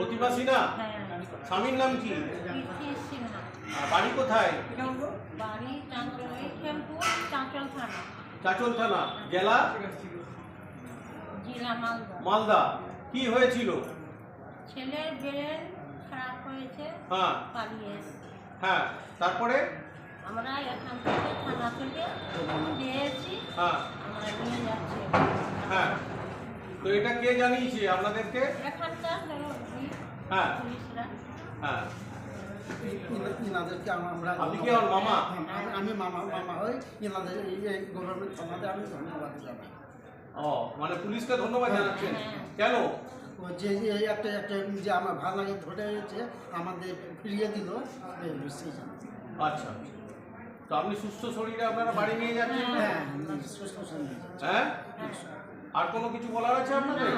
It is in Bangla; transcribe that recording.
প্রতিভা সিনহা স্বামীর নাম কি? বাড়ি কোথায়? চাঁচল থানা। জেলা মালদা। কি হয়েছিল? ছেলের ব্রেন খারাপ হয়েছে হ্যাঁ। পালিয়ে হ্যাঁ। তারপরে? আমরা এখান থেকে থানা থেকে পেয়েছি হ্যাঁ। আমরা নিয়ে যাচ্ছি হ্যাঁ। তো এটা কে জানিয়েছে আপনাদেরকে? এখানকার হ্যাঁ। হ্যাঁ। ইনাদেরকে আমরা আপনি কি আমার মামা? আমি- আমি মামা মামা হই। ইনাদের এই গভর্নমেন্ট থানাতে আমি ধন্যবাদ জানাই। ও মানে পুলিশকে ধন্যবাদ জানাচ্ছেন? হ্যাঁ। কেন? যে যে এই একটা একটা যে আমার ভাঙাকে ধরে হয়েছে আমাদের ফিরিয়ে দিল। এই সেই আচ্ছা। তো আপনি সুস্থ শরীরে আপনারা বাড়ি নিয়ে যাচ্ছেন? হ্যাঁ সুস্থ সঙ্গে হ্যাঁ? আর কোনো কিছু বলার আছে আপনাদের?